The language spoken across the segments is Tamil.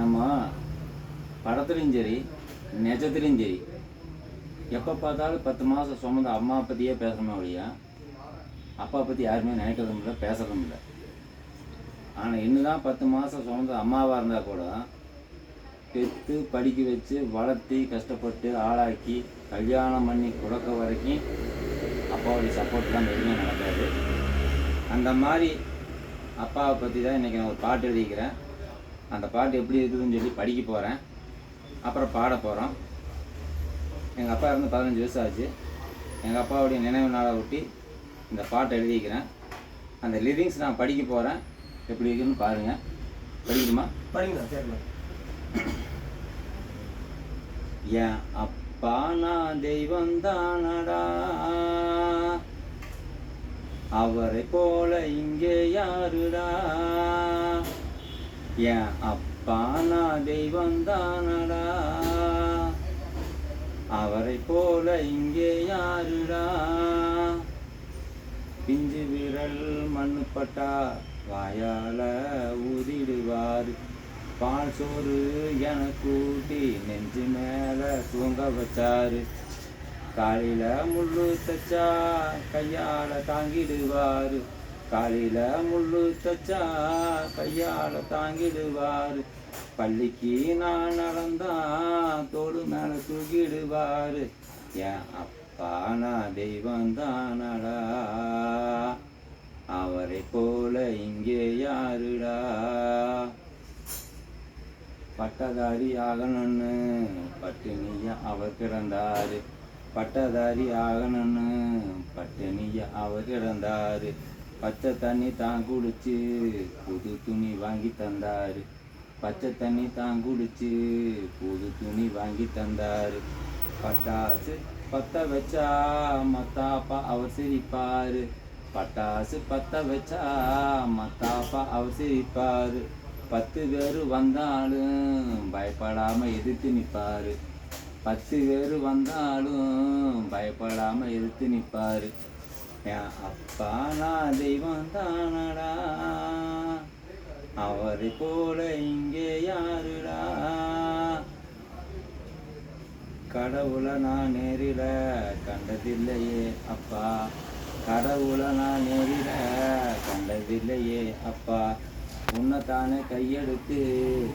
நம்ம படத்துலையும் சரி நெஜத்துலையும் சரி எப்போ பார்த்தாலும் பத்து மாதம் சுமந்த அம்மா பற்றியே பேசுகிறோமே ஒழியா அப்பா பற்றி யாருமே நினைக்கிறதும் இல்லை பேசுகிறதும் இல்லை. ஆனால் இன்னுதான் பத்து மாதம் சுமந்த அம்மாவாக இருந்தால் கூட பெற்று படிக்க வச்சு வளர்த்தி கஷ்டப்பட்டு ஆளாக்கி கல்யாணம் பண்ணி கொடுக்க வரைக்கும் அப்பாவுடைய சப்போர்ட்லாம் எதுவுமே நடக்காது. அந்த மாதிரி அப்பாவை பற்றி தான் இன்றைக்கி நான் ஒரு பாட்டு எழுதிக்கிறேன். அந்த பாட்டு எப்படி இருக்குதுன்னு சொல்லி படிக்க போகிறேன் அப்புறம் பாட போகிறோம் எங்கள் அப்பா இருந்து பதினஞ்சு வருஷம் ஆச்சு. எங்கள் அப்பாவுடைய நினைவு நாளை ஒட்டி இந்த பாட்டை எழுதிக்கிறேன். அந்த லிரிக்ஸ் நான் படிக்க போகிறேன் எப்படி இருக்குன்னு பாருங்கள் படிக்கணுமா படிங்கண்ணா கேட்கலாம். என் அப்பா நான் தெய்வம் தானடா. அவரை போல இங்கே யாருடா? என் அப்பா நான் தெய்வம் தானடா அவரை போல இங்கே யாருடா. பிஞ்சு விரல் மண்ணு பட்டா வாயால ஊதிடுவார் பால் சோறு என கூட்டி நெஞ்சு மேல தூங்க வச்சாரு. காலையில முள்ளு தச்சா கையால தாங்கிடுவாரு. காலையில முள்ளு தச்சா கையால தாங்கிடுவாரு. பள்ளிக்கு நான் நடந்தா தோடு மேல தூக்கிடுவாரு. என் அப்பா நான் தெய்வம் தானடா. அவரை போல இங்கே யாருடா? பட்டதாரி ஆகணும்னு பட்டினிய அவர் கிடந்தாரு. பட்டதாரி ஆகணும்னு பட்டினிய அவர் கிடந்தாரு. பச்சை தண்ணி தான் குடிச்சு புது துணி வாங்கி தந்தாரு. பச்சை தண்ணி தான் குடிச்சு புது துணி வாங்கி தந்தாரு. பட்டாசு பத்த வச்சா மத்தாப்பா அவர் சிரிப்பாரு. பட்டாசு பத்த வச்சா மத்தாப்பா அவர் சிரிப்பாரு. பத்து பேர் வந்தாலும் பயப்படாம எதிர்த்து நிற்பாரு பத்து பேர் வந்தாலும் பயப்படாம எதிர்த்து நிற்பாரு என் அப்பா நான் தெய்வம் தானடா அவரை போல இங்கே யாருடா? கடவுளை நான் நேரில கண்டதில்லையே அப்பா. கடவுளை நான் நேரில கண்டதில்லையே அப்பா. உன்னைத்தானே கையெடுத்து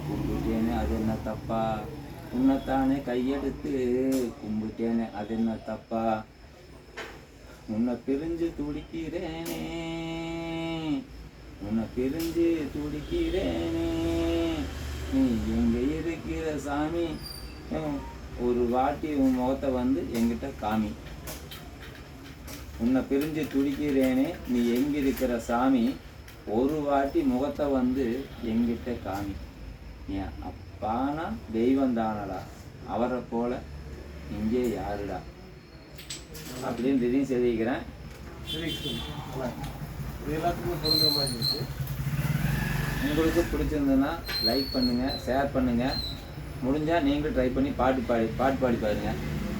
கும்பிட்டேனே அது என்ன தப்பா? உன்னைத்தானே கையெடுத்து கும்பிட்டேனே அது என்ன தப்பா? உன்னை பிரிஞ்சு துடிக்கிறேனே. உன்னை பிரிஞ்சு துடிக்கிறேனே. நீ எங்க இருக்கிற சாமி ஒரு வாட்டி உன் முகத்தை வந்து என்கிட்ட காமி. உன்னை பிரிஞ்சு துடிக்கிறேனே நீ எங்கிருக்கிற சாமி ஒரு வாட்டி முகத்தை வந்து எங்கிட்ட காமி. என் அப்பானா தெய்வம் தானடா அவரை போல இங்கே யாருடா? அப்படின்னு திடீர்னு இது எல்லாத்துக்குமே பொருந்துற மாதிரி இருக்கு உங்களுக்கு பிடிச்சிருந்ததுன்னா லைக் பண்ணுங்கள் ஷேர் பண்ணுங்கள் முடிஞ்சால் நீங்களும் ட்ரை பண்ணி பாட்டு பாடி பாட்டு பாடி பாருங்க.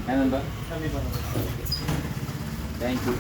ஏன் நண்பா? கண்டிப்பாக தேங்க்யூ